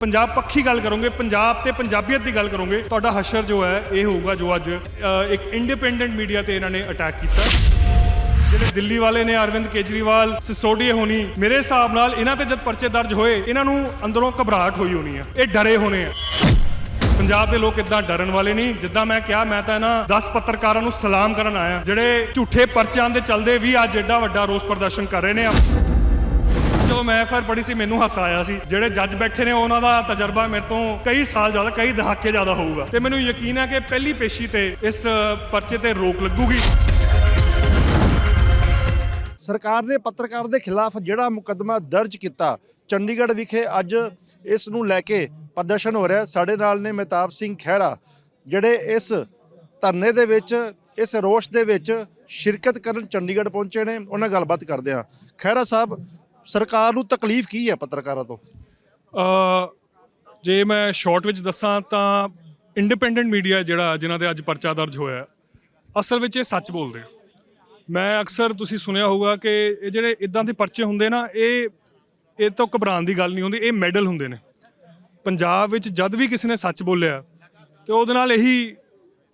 ਪੰਜਾਬ ਪੱਖੀ ਗੱਲ ਕਰੋਗੇ, ਪੰਜਾਬ ਤੇ ਪੰਜਾਬੀਅਤ ਦੀ ਗੱਲ ਕਰੋਗੇ, ਤੁਹਾਡਾ ਹਸ਼ਰ ਜੋ ਹੈ, ਇਹ ਹੋਊਗਾ ਜੋ ਅੱਜ ਇੱਕ ਇੰਡੀਪੈਂਡੈਂਟ ਮੀਡੀਆ ਤੇ ਇਹਨਾਂ ਨੇ ਅਟੈਕ ਕੀਤਾ। ਜਿਹੜੇ ਦਿੱਲੀ ਵਾਲੇ ਨੇ, ਅਰਵਿੰਦ ਕੇਜਰੀਵਾਲ ਸਿਸੋਡੀਆ ਹੋਣੀ, ਮੇਰੇ ਹਿਸਾਬ ਨਾਲ ਇਹਨਾਂ ਤੇ ਜਦ ਪਰਚੇ ਦਰਜ ਹੋਏ, ਇਹਨਾਂ ਨੂੰ ਅੰਦਰੋਂ ਘਬਰਾਹਟ ਹੋਈ ਹੋਣੀ ਆ। ਇਹ ਡਰੇ ਹੋਣੇ ਆ। ਪੰਜਾਬ ਦੇ ਲੋਕ ਇਦਾਂ ਡਰਨ ਵਾਲੇ ਨਹੀਂ। ਜਿੱਦਾਂ ਮੈਂ ਕਿਹਾ, ਮੈਂ ਤਾਂ ਇਹਨਾਂ 10 ਪੱਤਰਕਾਰਾਂ ਨੂੰ ਸਲਾਮ ਕਰਨ ਆਇਆ, ਜਿਹੜੇ ਝੂਠੇ ਪਰਚਿਆਂ ਦੇ ਚੱਲਦੇ ਵੀ ਅੱਜ ਐਡਾ ਵੱਡਾ ਰੋਸ ਪ੍ਰਦਰਸ਼ਨ ਕਰ ਰਹੇ ਨੇ ਜਦੋਂ ਮੈਂ ਐਫਆਰ ਪੜ੍ਹੀ ਸੀ, ਮੈਨੂੰ ਹਾਸਾ ਆਇਆ ਸੀ। ਜਿਹੜੇ ਜੱਜ ਬੈਠੇ ਨੇ, ਉਹਨਾਂ ਦਾ ਤਜਰਬਾ ਮੇਰੇ ਤੋਂ ਕਈ ਸਾਲ ਜ਼ਿਆਦਾ, ਕਈ ਦਹਾਕੇ ਜ਼ਿਆਦਾ ਹੋਊਗਾ। ਤੇ ਮੈਨੂੰ ਯਕੀਨ ਹੈ ਕਿ ਪਹਿਲੀ ਪੇਸ਼ੀ ਤੇ ਇਸ ਪਰਚੇ ਤੇ ਰੋਕ ਲੱਗੂਗੀ। ਸਰਕਾਰ ਨੇ ਪੱਤਰਕਾਰ ਦੇ ਖਿਲਾਫ ਜਿਹੜਾ ਮੁਕੱਦਮਾ ਦਰਜ ਕੀਤਾ, ਚੰਡੀਗੜ੍ਹ ਵਿਖੇ ਅੱਜ ਇਸ ਨੂੰ ਲੈ ਕੇ ਪ੍ਰਦਰਸ਼ਨ ਹੋ ਰਿਹਾ। ਸਾਡੇ ਨਾਲ ਨੇ ਮਹਿਤਾਬ ਸਿੰਘ ਖਹਿਰਾ, ਜਿਹੜੇ ਇਸ ਧਰਨੇ ਦੇ ਵਿੱਚ, ਇਸ ਰੋਸ਼ ਦੇ ਵਿੱਚ ਸ਼ਿਰਕਤ ਕਰਨ ਚੰਡੀਗੜ੍ਹ ਪਹੁੰਚੇ ਨੇ। ਉਹਨਾਂ ਨਾਲ ਗੱਲਬਾਤ ਕਰਦੇ ਹਾਂ। ਖਹਿਰਾ ਸਾਹਿਬ ਸਰਕਾਰ ਨੂੰ ਤਕਲੀਫ ਕੀ ਹੈ ਪੱਤਰਕਾਰਾਂ ਤੋਂ? ਅ, ਜੇ ਮੈਂ ਸ਼ਾਰਟ ਵਿੱਚ ਦੱਸਾਂ ਤਾਂ ਇੰਡੀਪੈਂਡੈਂਟ ਮੀਡੀਆ ਜਿਹੜਾ ਜਿਨ੍ਹਾਂ ਦੇ ਅੱਜ ਪਰਚਾ ਦਰਜ ਹੋਇਆ ਅਸਲ ਵਿੱਚ ਇਹ ਸੱਚ ਬੋਲਦੇ ਆ। ਮੈਂ ਅਕਸਰ ਤੁਸੀਂ ਸੁਣਿਆ ਹੋਊਗਾ ਕਿ ਇਹ ਜਿਹੜੇ ਇਦਾਂ ਦੇ ਪਰਚੇ ਹੁੰਦੇ ਨਾ ਇਹ ਇਹ ਤੋਂ ਘਬਰਾਉਣ ਦੀ ਗੱਲ ਨਹੀਂ ਹੁੰਦੀ ਇਹ ਮੈਡਲ ਹੁੰਦੇ ਨੇ। ਪੰਜਾਬ ਵਿੱਚ ਜਦ ਵੀ ਕਿਸੇ ਨੇ ਸੱਚ ਬੋਲਿਆ ਤੇ ਉਹਦੇ ਨਾਲ ਇਹੀ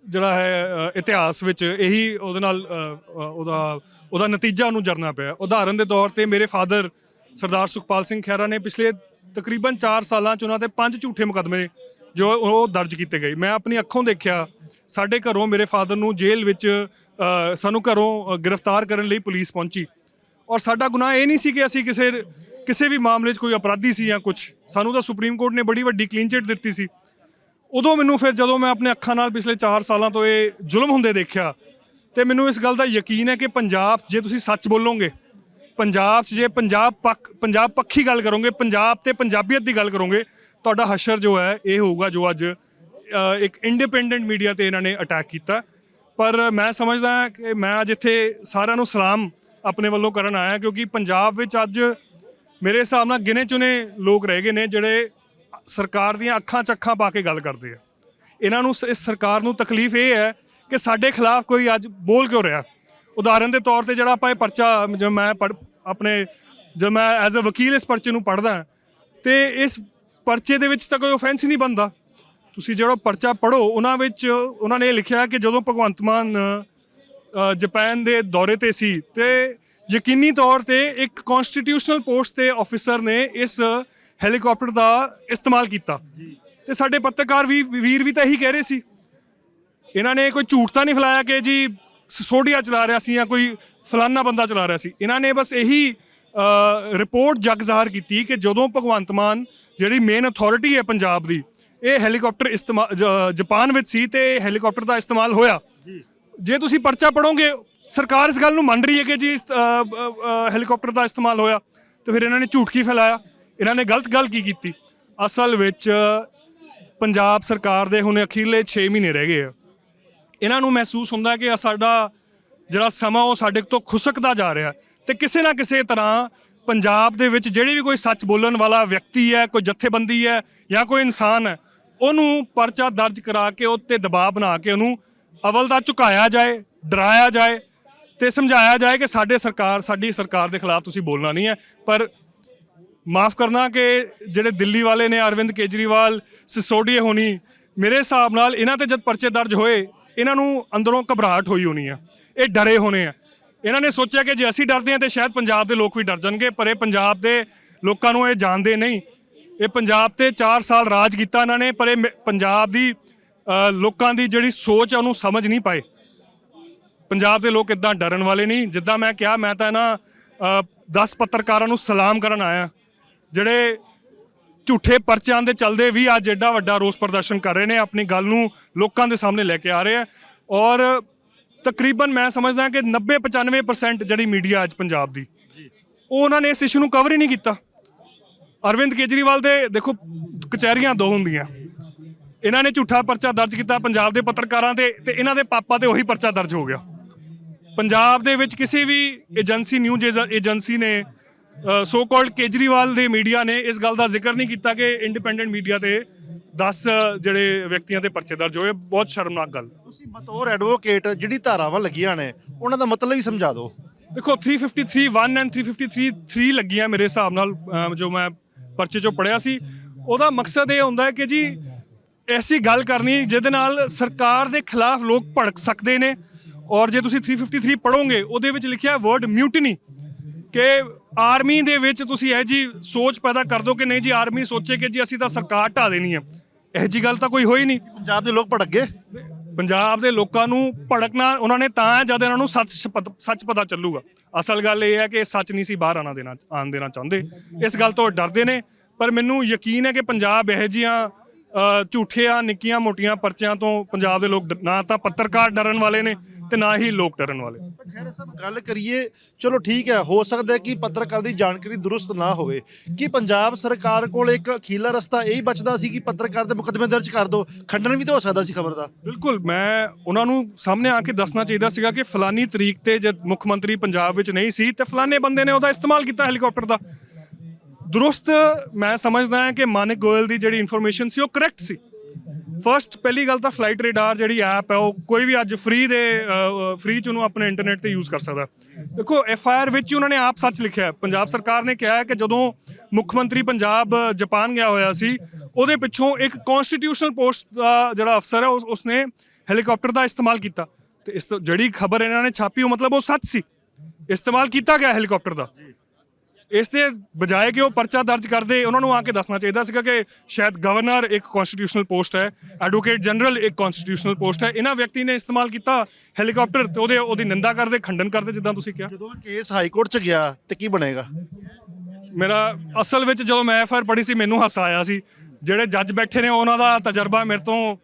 ਜਿਹੜਾ ਹੈ ਇਤਿਹਾਸ ਵਿੱਚ ਇਹੀ ਉਹਦੇ ਨਾਲ ਉਹਦਾ ਉਹਦਾ ਨਤੀਜਾ ਉਹਨੂੰ ਜਰਨਾ ਪਿਆ। ਉਦਾਹਰਨ ਦੇ ਤੌਰ ਤੇ ਮੇਰੇ ਫਾਦਰ ਸਰਦਾਰ ਸੁਖਪਾਲ ਸਿੰਘ ਖਹਿਰਾ ਨੇ ਪਿਛਲੇ ਤਕਰੀਬਨ 4 ਸਾਲਾਂ ਚ ਉਹਨਾਂ ਤੇ ਪੰਜ ਝੂਠੇ ਮੁਕੱਦਮੇ ਜੋ ਉਹ ਦਰਜ ਕੀਤੇ ਗਏ। ਮੈਂ ਆਪਣੀ ਅੱਖੋਂ ਦੇਖਿਆ, ਸਾਡੇ ਘਰੋਂ ਮੇਰੇ ਫਾਦਰ ਨੂੰ ਜੇਲ੍ਹ ਵਿੱਚ ਸਾਨੂੰ ਘਰੋਂ ਗ੍ਰਿਫਤਾਰ ਕਰਨ ਲਈ ਪੁਲਿਸ ਪਹੁੰਚੀ। ਔਰ ਸਾਡਾ ਗੁਨਾਹ ਇਹ ਨਹੀਂ ਸੀ ਕਿ ਅਸੀਂ ਕਿਸੇ ਕਿਸੇ ਵੀ ਮਾਮਲੇ 'ਚ ਕੋਈ ਅਪਰਾਧੀ ਸੀ ਜਾਂ ਕੁਝ ਸਾਨੂੰ ਤਾਂ ਸੁਪਰੀਮ ਕੋਰਟ ਨੇ ਬੜੀ ਵੱਡੀ ਕਲੀਨ ਚਿੱਟ ਦਿੱਤੀ ਸੀ। ਉਦੋਂ ਮੈਨੂੰ ਫਿਰ ਜਦੋਂ ਮੈਂ ਆਪਣੇ ਅੱਖਾਂ ਨਾਲ ਪਿਛਲੇ 4 ਸਾਲਾਂ ਤੋਂ ਇਹ ਜ਼ੁਲਮ ਹੁੰਦੇ ਦੇਖਿਆ, ਤੇ ਮੈਨੂੰ ਇਸ ਗੱਲ ਦਾ ਯਕੀਨ ਹੈ ਕਿ ਪੰਜਾਬ, ਜੇ ਤੁਸੀਂ ਸੱਚ ਬੋਲੋਗੇ ਪੰਜਾਬ 'ਚ ਜੇ ਪੰਜਾਬ ਪੱਖ, ਪੰਜਾਬ ਪੱਖੀ ਗੱਲ ਕਰੋਗੇ, ਪੰਜਾਬ ਤੇ ਪੰਜਾਬੀਅਤ ਦੀ ਗੱਲ ਕਰੋਗੇ, ਤੁਹਾਡਾ ਹਸ਼ਰ ਜੋ ਹੈ, ਇਹ ਹੋਊਗਾ ਜੋ ਅੱਜ ਇੱਕ ਇੰਡੀਪੈਂਡੈਂਟ ਮੀਡੀਆ ਤੇ ਇਹਨਾਂ ਨੇ ਅਟੈਕ ਕੀਤਾ। ਪਰ ਮੈਂ ਸਮਝਦਾ ਕਿ ਮੈਂ ਅੱਜ ਇੱਥੇ ਸਾਰਿਆਂ ਨੂੰ ਸਲਾਮ ਆਪਣੇ ਵੱਲੋਂ ਕਰਨ ਆਇਆ ਕਿਉਂਕਿ ਪੰਜਾਬ ਵਿੱਚ ਅੱਜ ਮੇਰੇ ਹਿਸਾਬ ਨਾਲ ਗਿਨੇ ਚੁਨੇ ਲੋਕ ਰਹਿ ਗਏ ਨੇ, ਜਿਹੜੇ ਸਰਕਾਰ ਦੀਆਂ ਅੱਖਾਂ ਚੱਖਾਂ ਪਾ ਕੇ ਗੱਲ ਕਰਦੇ ਆ। ਇਹਨਾਂ ਨੂੰ ਸ- ਇਸ ਸਰਕਾਰ ਨੂੰ ਤਕਲੀਫ ਇਹ ਹੈ ਕਿ ਸਾਡੇ ਖਿਲਾਫ ਕੋਈ ਅੱਜ ਬੋਲ ਕਿਉਂ ਰਿਹਾ? ਉਦਾਹਰਨ ਦੇ ਤੌਰ ਤੇ ਜਿਹੜਾ ਆਪਾਂ ਇਹ ਪਰਚਾ ਜੋ ਮੈਂ ਪੜ੍ਹ- ਆਪਣੇ ਜਦ ਮੈਂ ਐਜ਼ ਅ ਵਕੀਲ ਇਸ ਪਰਚੇ ਨੂੰ ਪੜ੍ਹਦਾ ਤੇ ਇਸ ਪਰਚੇ ਦੇ ਵਿੱਚ ਤਾਂ ਕੋਈ ਆਫੈਂਸ ਹੀ ਨਹੀਂ ਬਣਦਾ। ਤੁਸੀਂ ਜਿਹੜਾ ਪਰਚਾ ਪੜੋ ਉਹਨਾਂ ਵਿੱਚ ਉਹਨਾਂ ਨੇ ਇਹ ਲਿਖਿਆ ਕਿ ਜਦੋਂ ਭਗਵੰਤ ਮਾਨ ਅ, ਜਾਪਾਨ ਦੇ ਦੌਰੇ ਤੇ ਸੀ ਤੇ ਯਕੀਨੀ ਤੌਰ ਤੇ ਇੱਕ ਕਨਸਟੀਟਿਊਸ਼ਨਲ ਪੋਸਟ ਤੇ ਆਫੀਸਰ ਨੇ ਇਸ ਹੈਲੀਕਾਪਟਰ ਦਾ ਇਸਤੇਮਾਲ ਕੀਤਾ। ਤੇ ਸਾਡੇ ਪੱਤਰਕਾਰ ਵੀ ਵੀਰ ਵੀ ਤਾਂ ਇਹੀ ਕਹਿ ਰਹੇ ਸੀ। ਇਹਨਾਂ ਨੇ ਕੋਈ ਝੂਠ ਤਾਂ ਨਹੀਂ ਫੈਲਾਇਆ ਕਿ ਜੀ ਸੋਡੀਆ ਚਲਾ ਰਿਹਾ ਸੀ ਜਾਂ ਕੋਈ ਫਲਾਨਾ ਬੰਦਾ ਚਲਾ ਰਿਹਾ ਸੀ। ਇਹਨਾਂ ਨੇ ਬਸ ਇਹੀ ਰਿਪੋਰਟ ਜਗ ਜ਼ਾਹਰ ਕੀਤੀ ਕਿ ਜਦੋਂ ਭਗਵੰਤ ਮਾਨ ਜਿਹੜੀ ਮੇਨ ਅਥਾਰਟੀ ਹੈ ਪੰਜਾਬ ਦੀ ਇਹ ਹੈਲੀਕਾਪਟਰ ਇਸਤੇਮਾਲ ਜਾਪਾਨ ਵਿੱਚ ਸੀ ਤੇ ਹੈਲੀਕਾਪਟਰ ਦਾ ਇਸਤੇਮਾਲ ਹੋਇਆ। ਜੇ। ਤੁਸੀਂ ਪਰਚਾ ਪੜੋਗੇ ਸਰਕਾਰ ਇਸ ਗੱਲ ਨੂੰ ਮੰਨ ਰਹੀ ਹੈ ਕਿ ਜੀ ਹੈਲੀਕਾਪਟਰ ਦਾ ਇਸਤੇਮਾਲ ਹੋਇਆ ਤੇ ਫਿਰ ਇਹਨਾਂ ਨੇ ਝੂਠ ਕੀ ਫੈਲਾਇਆ? ਇਹਨਾਂ ਨੇ ਗਲਤ ਗੱਲ ਕੀ ਕੀਤੀ? ਅਸਲ ਵਿੱਚ ਪੰਜਾਬ ਸਰਕਾਰ ਦੇ ਹੁਣ ਅਖੀਰਲੇ 6 ਮਹੀਨੇ ਰਹਿ ਗਏ ਆ। ਇਹਨਾਂ ਨੂੰ ਮਹਿਸੂਸ ਹੁੰਦਾ ਕਿ ਸਾਡਾ ਜਿਹੜਾ ਸਮਾਂ ਉਹ ਸਾਡੇ ਤੋਂ ਖੁਸਕਦਾ ਜਾ ਰਿਹਾ ਤੇ ਕਿਸੇ ਨਾ ਕਿਸੇ ਤਰ੍ਹਾਂ ਪੰਜਾਬ ਦੇ ਵਿੱਚ ਜਿਹੜੀ ਵੀ ਕੋਈ ਸੱਚ ਬੋਲਣ ਵਾਲਾ ਵਿਅਕਤੀ ਹੈ, ਕੋਈ ਜਥੇਬੰਦੀ ਹੈ ਜਾਂ ਕੋਈ ਇਨਸਾਨ ਹੈ, ਉਹਨੂੰ ਪਰਚਾ ਦਰਜ ਕਰਾ ਕੇ ਉਹ ਤੇ ਦਬਾਅ ਬਣਾ ਕੇ ਉਹਨੂੰ ਅਵਲ ਦਾ ਝੁਕਾਇਆ ਜਾਏ, ਡਰਾਇਆ ਜਾਏ ਤੇ ਸਮਝਾਇਆ ਜਾਏ ਕਿ ਸਾਡੇ ਸਰਕਾਰ, ਸਾਡੀ ਸਰਕਾਰ ਦੇ ਖਿਲਾਫ ਤੁਸੀਂ ਬੋਲਣਾ ਨਹੀਂ ਹੈ। ਪਰ ਮਾਫ ਕਰਨਾ ਕਿ ਜਿਹੜੇ ਦਿੱਲੀ ਵਾਲੇ ਨੇ, ਅਰਵਿੰਦ ਕੇਜਰੀਵਾਲ ਸਿਸੋਡੀਆ ਹੋਣੀ, ਮੇਰੇ ਹਿਸਾਬ ਨਾਲ ਇਹਨਾਂ ਤੇ ਜਦ ਪਰਚੇ ਦਰਜ ਹੋਏ ਇਹਨਾਂ ਨੂੰ ਅੰਦਰੋਂ ਘਬਰਾਹਟ ਹੋਈ ਹੋਣੀ ਆ। ਇਹ ਡਰੇ ਹੋਣੇ ਆ। ਇਹਨਾਂ ਨੇ ਸੋਚਿਆ ਕਿ ਜੇ ਅਸੀਂ ਡਰਦੇ ਹਾਂ ਤੇ ਸ਼ਾਇਦ ਪੰਜਾਬ ਦੇ ਲੋਕ ਵੀ ਡਰ ਜਾਣਗੇ, ਪਰ ਇਹ ਪੰਜਾਬ ਦੇ ਲੋਕਾਂ ਨੂੰ ਇਹ ਜਾਣਦੇ ਨਹੀਂ। ਇਹ ਪੰਜਾਬ ਤੇ 4 ਸਾਲ ਰਾਜ ਕੀਤਾ ਇਹਨਾਂ ਨੇ, ਪਰ ਇਹ ਮ- ਪੰਜਾਬ ਦੀ ਲੋਕਾਂ ਦੀ ਜਿਹੜੀ ਸੋਚ ਆ, ਉਹਨੂੰ ਸਮਝ ਨਹੀਂ ਪਾਏ। ਪੰਜਾਬ ਦੇ ਲੋਕ ਇਦਾਂ ਡਰਨ ਵਾਲੇ ਨਹੀਂ। ਜਿੱਦਾਂ ਮੈਂ ਕਿਹਾ, ਮੈਂ ਤਾਂ ਇਹਨਾਂ 10 ਪੱਤਰਕਾਰਾਂ ਨੂੰ ਸਲਾਮ ਕਰਨ ਆਇਆ, ਜਿਹੜੇ ਝੂਠੇ ਪਰਚਿਆਂ ਦੇ ਚੱਲਦੇ ਵੀ ਅੱਜ ਐਡਾ ਵੱਡਾ ਰੋਸ ਪ੍ਰਦਰਸ਼ਨ ਕਰ ਰਹੇ ਨੇ, ਆਪਣੀ ਗੱਲ ਨੂੰ ਲੋਕਾਂ ਦੇ ਸਾਹਮਣੇ ਲੈ ਕੇ ਆ ਰਹੇ ਆ ਔਰ ਤਕਰੀਬਨ ਮੈਂ ਸਮਝਦਾ ਕਿ 90 95% ਜਿਹੜੀ ਮੀਡੀਆ ਅੱਜ ਪੰਜਾਬ ਦੀ, ਉਹ ਉਹਨਾਂ ਨੇ ਇਸ ਇਸ਼ੂ ਨੂੰ ਕਵਰ ਹੀ ਨਹੀਂ ਕੀਤਾ। ਅਰਵਿੰਦ ਕੇਜਰੀਵਾਲ ਦੇ ਦੇਖੋ, ਕਚਹਿਰੀਆਂ ਦੋ ਹੁੰਦੀਆਂ। ਇਹਨਾਂ ਨੇ ਝੂਠਾ ਪਰਚਾ ਦਰਜ ਕੀਤਾ ਪੰਜਾਬ ਦੇ ਪੱਤਰਕਾਰਾਂ ਤੇ ਤੇ ਇਹਨਾਂ ਦੇ ਪਾਪਾ ਤੇ ਉਹੀ ਪਰਚਾ ਦਰਜ ਹੋ ਗਿਆ। ਪੰਜਾਬ ਦੇ ਵਿੱਚ ਕਿਸੇ ਵੀ ਏਜੰਸੀ ਨਿਊਜ਼ ਏਜ- ਏਜੰਸੀ ਨੇ ਸੋ ਕਾਲਡ ਕੇਜਰੀਵਾਲ ਦੇ ਮੀਡੀਆ ਨੇ ਇਸ ਗੱਲ ਦਾ ਜ਼ਿਕਰ ਨਹੀਂ ਕੀਤਾ ਕਿ ਇੰਡੀਪੈਂਡੈਂਟ ਮੀਡੀਆ ਤੇ 10 ਜਿਹੜੇ ਵਿਅਕਤੀਆਂ ਤੇ ਪਰਚੇ ਦਰਜ ਹੋਏ ਬਹੁਤ ਸ਼ਰਮਨਾਕ ਗੱਲ। ਤੁਸੀਂ ਬਤੌਰ ਐਡਵੋਕੇਟ ਜਿਹੜੀ ਧਾਰਾਵਾਂ ਲੱਗੀਆਂ ਨੇ ਉਹਨਾਂ ਦਾ ਮਤਲਬ ਹੀ ਸਮਝਾ ਦਿਓ। ਦੇਖੋ 353 1 ਐਂਡ 353 3 ਲੱਗੀਆਂ ਮੇਰੇ ਹਿਸਾਬ ਨਾਲ ਜੋ ਮੈਂ ਪਰਚੇ ਚੋਂ ਪੜਿਆ ਸੀ। ਉਹਦਾ ਮਕਸਦ ਇਹ ਹੁੰਦਾ ਹੈ ਕਿ ਜੀ ਐਸੀ ਗੱਲ ਕਰਨੀ ਜਿਹਦੇ ਨਾਲ ਸਰਕਾਰ ਦੇ ਖਿਲਾਫ ਲੋਕ ਭੜਕ ਸਕਦੇ ਨੇ। ਔਰ ਜੇ ਤੁਸੀਂ 353 ਪੜੋਗੇ ਉਹਦੇ ਵਿੱਚ ਲਿਖਿਆ ਵਰਡ ਮਿਊਟਨੀ ਕਿ ਆਰਮੀ ਦੇ ਵਿੱਚ ਤੁਸੀਂ ਇਹ ਜੀ ਸੋਚ ਪੈਦਾ ਕਰ ਦੋ ਕਿ ਨਹੀਂ ਜੀ ਆਰਮੀ ਸੋਚੇ ਕਿ ਜੀ ਅਸੀਂ ਤਾਂ ਸਰਕਾਰ ਢਾ ਦੇਣੀ ਹੈ। ਇਹ ਜੀ ਗੱਲ ਤਾਂ ਕੋਈ ਹੋਈ ਨਹੀਂ। ਪੰਜਾਬ ਦੇ ਲੋਕ ਭੜਕ ਗਏ। ਪੰਜਾਬ ਦੇ ਲੋਕਾਂ ਨੂੰ ਭੜਕਣਾ ਉਹਨਾਂ ਨੇ ਤਾਂ ਜਦ ਇਹਨਾਂ ਨੂੰ ਸੱਚ ਸੱਚ ਪਤਾ ਚੱਲੂਗਾ। ਅਸਲ ਗੱਲ ਇਹ ਹੈ ਕਿ ਸੱਚ ਨਹੀਂ ਸੀ ਬਾਹਰ ਆਣਾ ਦੇਣਾ ਆਣ ਦੇਣਾ ਚਾਹੁੰਦੇ। ਇਸ ਗੱਲ ਤੋਂ ਡਰਦੇ ਨੇ ਪਰ ਮੈਨੂੰ ਯਕੀਨ ਹੈ ਕਿ ਪੰਜਾਬ ਇਹੋ ਜਿਹੀਆਂ ਅ, ਝੂਠੀਆਂ ਨਿੱਕੀਆਂ ਮੋਟੀਆਂ ਪਰਚਿਆਂ ਤੋਂ ਪੰਜਾਬ ਦੇ ਲੋਕ ਨਾ ਤਾਂ ਪੱਤਰਕਾਰ ਡਰਨ ਵਾਲੇ ਨੇ ਤੇ ਨਾ ਹੀ ਲੋਕ ਡਰਨ ਵਾਲੇ। ਖੈਰ ਸਭ ਗੱਲ ਕਰੀਏ ਚਲੋ ਠੀਕ ਹੈ ਹੋ ਸਕਦਾ ਹੈ ਕਿ ਪੱਤਰਕਾਰ ਦੀ ਜਾਣਕਾਰੀ ਦਰੁਸਤ ਨਾ ਹੋਵੇ। ਕਿ ਪੰਜਾਬ ਸਰਕਾਰ ਕੋਲ ਇੱਕ ਅਖੀਲਾ ਰਸਤਾ ਇਹੀ ਬਚਦਾ ਸੀ ਕਿ ਪੱਤਰਕਾਰ ਦੇ ਮੁਕੱਦਮੇ ਦਰਜ ਕਰ ਦਿਓ ਖੰਡਨ ਵੀ ਤਾਂ ਹੋ ਸਕਦਾ ਸੀ ਖਬਰ ਦਾ। ਬਿਲਕੁਲ ਮੈਂ ਉਹਨਾਂ ਨੂੰ ਸਾਹਮਣੇ ਆ ਕੇ ਦੱਸਣਾ ਚਾਹੀਦਾ ਸੀਗਾ ਕਿ ਫਲਾਨੀ ਤਰੀਕ ਤੇ ਜਦ ਮੁੱਖ ਮੰਤਰੀ ਪੰਜਾਬ ਵਿੱਚ ਨਹੀਂ ਸੀ ਤੇ ਫਲਾਨੇ ਬੰਦੇ ਨੇ ਉਹਦਾ ਇਸਤੇਮਾਲ ਕੀਤਾ ਹੈਲੀਕਾਪਟਰ ਦਾ। ਦਰੁਸਤ ਮੈਂ ਸਮਝਦਾ ਹਾਂ ਕਿ ਮਾਨਿਕ ਗੋਇਲ ਦੀ ਜਿਹੜੀ ਇਨਫੋਰਮੇਸ਼ਨ ਸੀ ਉਹ ਕਰੈਕਟ ਸੀ ਫਰਸਟ ਪਹਿਲੀ ਗੱਲ ਤਾਂ ਫਲਾਈਟ ਰੇਡਾਰ ਜਿਹੜੀ ਐਪ ਹੈ ਉਹ ਕੋਈ ਵੀ ਅੱਜ ਫ੍ਰੀ ਦੇ ਫ੍ਰੀ ਚ ਉਹਨੂੰ ਆਪਣੇ ਇੰਟਰਨੈਟ ਤੇ ਯੂਜ਼ ਕਰ ਸਕਦਾ ਦੇਖੋ ਐਫ ਆਈ ਆਰ ਵਿੱਚ ਹੀ ਉਹਨਾਂ ਨੇ ਆਪ ਸੱਚ ਲਿਖਿਆ ਪੰਜਾਬ ਸਰਕਾਰ ਨੇ ਕਿਹਾ ਹੈ ਕਿ ਜਦੋਂ ਮੁੱਖ ਮੰਤਰੀ ਪੰਜਾਬ ਜਾਪਾਨ ਗਿਆ ਹੋਇਆ ਸੀ ਉਹਦੇ ਪਿੱਛੋਂ ਇੱਕ ਕਨਸਟੀਟਿਊਸ਼ਨਲ ਪੋਸਟ ਦਾ ਜਿਹੜਾ ਅਫਸਰ ਹੈ ਉਸਨੇ ਹੈਲੀਕਾਪਟਰ ਦਾ ਇਸਤੇਮਾਲ ਕੀਤਾ ਤੇ ਇਸ ਤੋਂ ਜਿਹੜੀ ਖਬਰ ਇਹਨਾਂ ਨੇ ਛਾਪੀ ਉਹ ਮਤਲਬ ਉਹ ਸੱਚ ਸੀ ਇਸਤੇਮਾਲ ਕੀਤਾ ਗਿਆ ਹੈਲੀਕਾਪਟਰ ਦਾ ਇਸ ਦੇ ਬਜਾਏ ਕਿ ਉਹ ਪਰਚਾ ਦਰਜ ਕਰਦੇ ਉਹਨਾਂ ਨੂੰ ਆ ਕੇ ਦੱਸਣਾ ਚਾਹੀਦਾ ਸੀਗਾ ਕਿ ਸ਼ਾਇਦ ਗਵਰਨਰ ਇੱਕ ਕਨਸਟੀਟਿਊਸ਼ਨਲ ਪੋਸਟ ਹੈ ਐਡਵੋਕੇਟ ਜਨਰਲ ਇੱਕ ਕਨਸਟੀਟਿਊਸ਼ਨਲ ਪੋਸਟ ਹੈ। ਇਹਨਾਂ ਵਿਅਕਤੀ ਨੇ ਇਸਤੇਮਾਲ ਕੀਤਾ ਹੈਲੀਕਾਪਟਰ ਤੇ ਉਹਦੇ ਉਹਦੀ ਨਿੰਦਾ ਕਰਦੇ ਖੰਡਨ ਕਰਦੇ ਜਿੱਦਾਂ ਤੁਸੀਂ ਕਿਹਾ। ਜਦੋਂ ਕੇਸ ਹਾਈ ਕੋਰਟ ਚ ਗਿਆ ਤੇ ਕੀ ਬਣੇਗਾ? ਮੇਰਾ ਅਸਲ ਵਿੱਚ ਜਦੋਂ ਮੈਂ ਐਫ ਆਰ ਪੜ੍ਹੀ ਸੀ ਮੈਨੂੰ ਹਾਸਾ ਆਇਆ ਸੀ। ਜਿਹੜੇ ਜੱਜ ਬੈਠੇ ਨੇ ਉਹਨਾਂ ਦਾ ਤਜਰਬਾ ਮੇਰੇ ਤੋਂ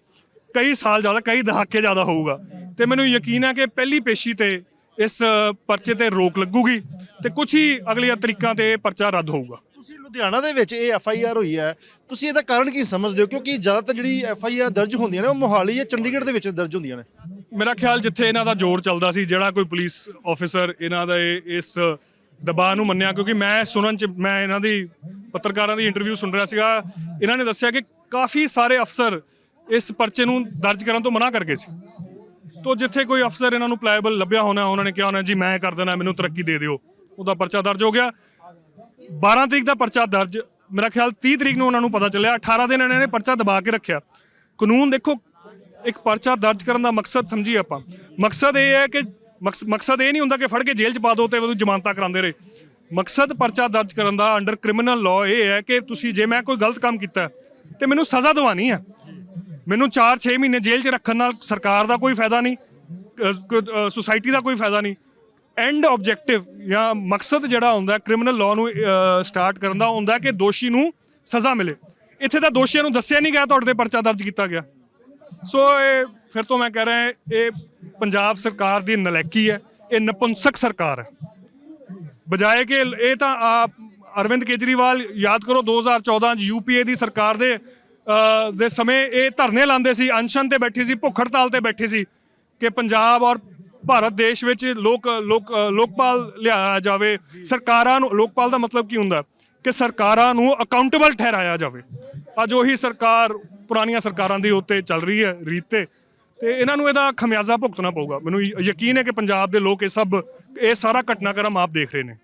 ਕਈ ਸਾਲ ਜ਼ਿਆਦਾ ਕਈ ਦਹਾਕੇ ਜ਼ਿਆਦਾ ਹੋਊਗਾ। ਤੇ ਮੈਨੂੰ ਯਕੀਨ ਹੈ ਕਿ ਪਹਿਲੀ ਪੇਸ਼ੀ ਤੇ ਇਸ ਪਰਚੇ ਤੇ ਰੋਕ ਲੱਗੂਗੀ ਤੇ ਕੁਝ ਹੀ ਅਗਲੀਆਂ ਤਰੀਕਾਂ ਤੇ ਪਰਚਾ ਰੱਦ ਹੋਊਗਾ। ਤੁਸੀਂ ਲੁਧਿਆਣਾ ਦੇ ਵਿੱਚ ਇਹ ਐਫ ਆਈ ਆਰ ਹੋਈ ਹੈ ਤੁਸੀਂ ਇਹਦਾ ਕਾਰਨ ਕੀ ਸਮਝਦੇ ਹੋ? ਕਿਉਂਕਿ ਜ਼ਿਆਦਾਤਰ ਜਿਹੜੀ ਐਫ ਆਈ ਆਰ ਦਰਜ ਹੁੰਦੀਆਂ ਨੇ ਉਹ ਮੋਹਾਲੀ ਜਾਂ ਚੰਡੀਗੜ੍ਹ ਦੇ ਵਿੱਚ ਦਰਜ ਹੁੰਦੀਆਂ ਨੇ। ਮੇਰਾ ਖਿਆਲ ਜਿੱਥੇ ਇਹਨਾਂ ਦਾ ਜ਼ੋਰ ਚੱਲਦਾ ਸੀ ਜਿਹੜਾ ਕੋਈ ਪੁਲਿਸ ਆਫੀਸਰ ਇਹਨਾਂ ਦਾ ਇਸ ਦਬਾਅ ਨੂੰ ਮੰਨਿਆ ਕਿਉਂਕਿ ਮੈਂ ਸੁਣਨ ਚ ਮੈਂ ਇਹਨਾਂ ਦੀ ਪੱਤਰਕਾਰਾਂ ਦੀ ਇੰਟਰਵਿਊ ਸੁਣ ਰਿਹਾ ਸੀਗਾ ਇਹਨਾਂ ਨੇ ਦੱਸਿਆ ਕਿ ਕਾਫੀ ਸਾਰੇ ਅਫਸਰ ਇਸ ਪਰਚੇ ਨੂੰ ਦਰਜ ਕਰਨ ਤੋਂ ਮਨਾ ਕਰ ਗਏ ਸੀ। ਤੋ ਜਿੱਥੇ ਕੋਈ ਅਫਸਰ ਇਹਨਾਂ ਨੂੰ ਪਲਾਏਬਲ ਲੱਭਿਆ ਹੋਣਾ ਉਹਨਾਂ ਨੇ ਕਿਹਾ ਹੋਣਾ ਜੀ ਮੈਂ ਕਰ ਦੇਣਾ ਮੈਨੂੰ ਤਰੱਕੀ ਦੇ ਦਿਓ। ਉਹਦਾ ਪਰਚਾ ਦਰਜ ਹੋ ਗਿਆ। 12 ਤਰੀਕ ਦਾ ਪਰਚਾ ਦਰਜ ਮੇਰਾ ਖਿਆਲ 30 ਤਰੀਕ ਨੂੰ ਉਹਨਾਂ ਨੂੰ ਪਤਾ ਚੱਲਿਆ 18 ਦਿਨ ਇਹਨਾਂ ਨੇ ਪਰਚਾ ਦਬਾ ਕੇ ਰੱਖਿਆ। ਕਾਨੂੰਨ ਦੇਖੋ ਇੱਕ ਪਰਚਾ ਦਰਜ ਕਰਨ ਦਾ ਮਕਸਦ ਸਮਝੀਏ ਆਪਾਂ। ਮਕਸਦ ਇਹ ਹੈ ਕਿ ਮਕਸ- ਮਕਸਦ ਇਹ ਨਹੀਂ ਹੁੰਦਾ ਕਿ ਫੜ ਕੇ ਜੇਲ੍ਹ 'ਚ ਪਾ ਦਿਓ ਤੇ ਉਹਨੂੰ ਜ਼ਮਾਨਤਾਂ ਕਰਾਉਂਦੇ ਰਹੇ। ਮਕਸਦ ਪਰਚਾ ਦਰਜ ਕਰਨ ਦਾ ਅੰਡਰ ਕ੍ਰਿਮੀਨਲ ਲਾਅ ਇਹ ਹੈ ਕਿ ਤੁਸੀਂ ਜੇ ਮੈਂ ਕੋਈ ਗਲਤ ਕੰਮ ਕੀਤਾ ਹੈ, ਤੇ ਮੈਨੂੰ ਸਜ਼ਾ ਦਿਵਾਣੀ ਹੈ ਮੈਨੂੰ 4-6 ਮਹੀਨੇ ਜੇਲ੍ਹ 'ਚ ਰੱਖਣ ਨਾਲ ਸਰਕਾਰ ਦਾ ਕੋਈ ਫਾਇਦਾ ਨਹੀਂ ਸੁਸਾਇਟੀ ਦਾ ਕੋਈ ਫਾਇਦਾ ਨਹੀਂ। ਐਂਡ ਆਬਜੈਕਟਿਵ ਜਾਂ ਮਕਸਦ ਜਿਹੜਾ ਹੁੰਦਾ ਕ੍ਰਿਮੀਨਲ ਲਾਅ ਨੂੰ ਸਟਾਰਟ ਕਰਨ ਦਾ ਹੁੰਦਾ ਕਿ ਦੋਸ਼ੀ ਨੂੰ ਸਜ਼ਾ ਮਿਲੇ। ਇੱਥੇ ਤਾਂ ਦੋਸ਼ੀਆਂ ਨੂੰ ਦੱਸਿਆ ਨਹੀਂ ਗਿਆ ਤੁਹਾਡੇ ਤੇ ਪਰਚਾ ਦਰਜ ਕੀਤਾ ਗਿਆ। ਸੋ ਇਹ ਫਿਰ ਤੋਂ ਮੈਂ ਕਹਿ ਰਿਹਾ, ਇਹ ਪੰਜਾਬ ਸਰਕਾਰ ਦੀ ਨਲੈਕੀ ਹੈ, ਇਹ ਨਪੁੰਸਕ ਸਰਕਾਰ ਹੈ। ਬਜਾਏ ਕਿ ਇਹ ਤਾਂ ਅਰਵਿੰਦ ਕੇਜਰੀਵਾਲ, ਯਾਦ ਕਰੋ 2014 ਚ ਯੂਪੀਏ ਦੀ ਸਰਕਾਰ ਦੇ ਦੇ ਸਮੇਂ ਇਹ ਧਰਨੇ ਲਾਉਂਦੇ ਸੀ ਅਨਸ਼ਨ ਤੇ ਬੈਠੇ ਸੀ ਭੁੱਖ ਹੜਤਾਲ ਤੇ ਬੈਠੇ ਸੀ ਕਿ ਪੰਜਾਬ ਔਰ ਭਾਰਤ ਦੇਸ਼ ਵਿੱਚ ਲੋਕ ਲੋਕ ਲੋਕਪਾਲ ਲਿਆਇਆ ਜਾਵੇ। ਸਰਕਾਰਾਂ ਨੂੰ, ਲੋਕਪਾਲ ਦਾ ਮਤਲਬ ਕੀ ਹੁੰਦਾ? ਕਿ ਸਰਕਾਰਾਂ ਨੂੰ ਅਕਾਊਂਟੇਬਲ ਠਹਿਰਾਇਆ ਜਾਵੇ। ਅੱਜ ਉਹੀ ਸਰਕਾਰ ਪੁਰਾਣੀਆਂ ਸਰਕਾਰਾਂ ਦੇ ਉੱਤੇ ਚੱਲ ਰਹੀ ਹੈ, ਰੀਤ ਤੇ। ਤੇ ਇਹਨਾਂ ਨੂੰ ਇਹਦਾ ਖਮਿਆਜ਼ਾ ਭੁਗਤਣਾ ਪਊਗਾ। ਮੈਨੂੰ ਯਕੀਨ ਹੈ ਕਿ ਪੰਜਾਬ ਦੇ ਲੋਕ ਇਹ ਸਭ, ਇਹ ਸਾਰਾ ਘਟਨਾਕ੍ਰਮ ਆਪ ਦੇਖ ਰਹੇ ਨੇ।